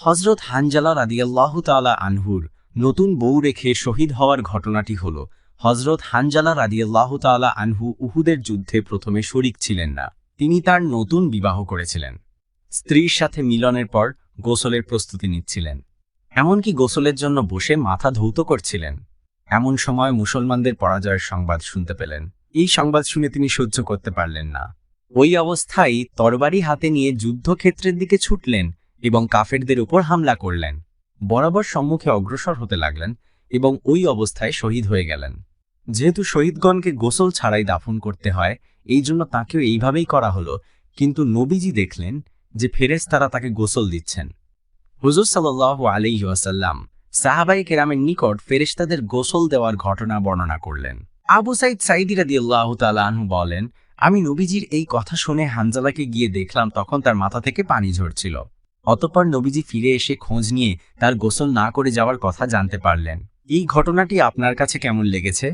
হজরত হানজালা রাদিয়াল্লাহ তালা আনহুর নতুন বউ রেখে শহীদ হওয়ার ঘটনাটি হল হজরত হানজালা রাদিয়াল্লাহ তালা আনহু উহুদের যুদ্ধে প্রথমে শরিক ছিলেন না। তিনি তার নতুন বিবাহ করেছিলেন। স্ত্রীর সাথে মিলনের পর গোসলের প্রস্তুতি নিচ্ছিলেন। এমনকি গোসলের জন্য বসে মাথা ধৌত করছিলেন। এমন সময় মুসলমানদের পরাজয়ের সংবাদ শুনতে পেলেন। এই সংবাদ শুনে তিনি সহ্য করতে পারলেন না। ওই অবস্থায় তরবারি হাতে নিয়ে যুদ্ধক্ষেত্রের দিকে ছুটলেন এবং কাফেরদের উপর হামলা করলেন। বরাবর সম্মুখে অগ্রসর হতে লাগলেন এবং ওই অবস্থায় শহীদ হয়ে গেলেন। যেহেতু শহীদগণকে গোসল ছাড়াই দাফন করতে হয়, এই জন্য তাকেও এইভাবেই করা হলো। কিন্তু নবীজি দেখলেন যে ফেরেস তারা তাকে গোসল দিচ্ছেন। হুজুর সাল্লাহ আলাইহি ওয়াসাল্লাম সাহাবাই কেরামের নিকট ফেরেশতাদের গোসল দেওয়ার ঘটনা বর্ণনা করলেন। আবু সাইদ সাইদি রাদিয়াল্লাহু তাআলা আনহু বলেন, আমি নবীজির এই কথা শুনে হানজালাকে গিয়ে দেখলাম, তখন তার মাথা থেকে পানি ঝরছিল। অতঃপর নবীজি ফিরে এসে খোঁজ নিয়ে তার গোসল না করে যাওয়ার কথা জানতে পারলেন। এই ঘটনাটি আপনার কাছে কেমন লেগেছে?